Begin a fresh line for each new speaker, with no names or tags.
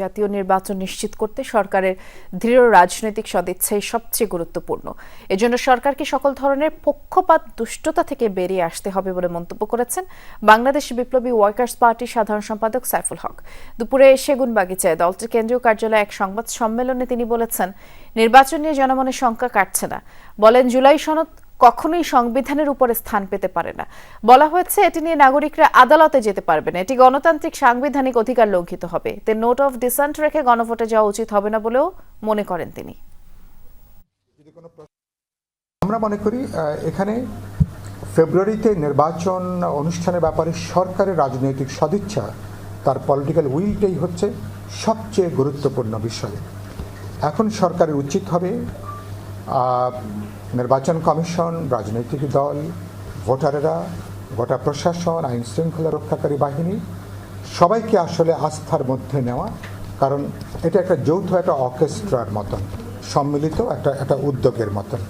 জাতীয় নির্বাচন নিশ্চিত করতে সরকারের দৃঢ় রাজনৈতিক সদিচ্ছাই সবচেয়ে গুরুত্বপূর্ণ। এজন্য সরকারকে সকল ধরনের পক্ষপাত, দুষ্টতা থেকে বেরিয়ে আসতে হবে বলে মন্তব্য করেছেন বাংলাদেশ বিপ্লবী ওয়ার্কার্স পার্টির সাধারণ সম্পাদক সাইফুল হক। দুপুরে সেগুন বাগিচায় দলটির কেন্দ্রীয় কার্যালয়ে এক সংবাদ সম্মেলনে তিনি বলেছেন, নির্বাচন নিয়ে জনমনের শঙ্কা কাটছে না। বলেন, জুলাই সনদ কখনোই সংবিধানের উপরে স্থান পেতে পারে না। বলা হয়েছে, এটি নিয়ে নাগরিকরা আদালতে যেতে পারবে না এটি গণতান্ত্রিক সাংবিধানিক অধিকার লঙ্ঘিত হবে। তে নোট অফ ডিসেন্ট রেখে গণভোটে যাওয়া উচিত হবে না বলেও মনে করেন তিনি।
আমরা মনে করি এখানে ফেব্রুয়ারিতে নির্বাচন অনুষ্ঠানের ব্যাপারে সরকারের রাজনৈতিক সদিচ্ছা, তার পলিটিক্যাল উইলটাই হচ্ছে সবচেয়ে গুরুত্বপূর্ণ বিষয়। এখন সরকারের উচিত হবে নির্বাচন কমিশন, রাজনৈতিক দল, ভোটারেরা গোটা প্রশাসন, আইন শৃঙ্খলা রক্ষাকারী বাহিনী, সবাইকে আসলে আস্থার মধ্যে নেওয়া, কারণ এটা একটা যৌথ একটা অর্কেস্ট্রার মতন, সম্মিলিত একটা একটা উদ্যোগের মতন।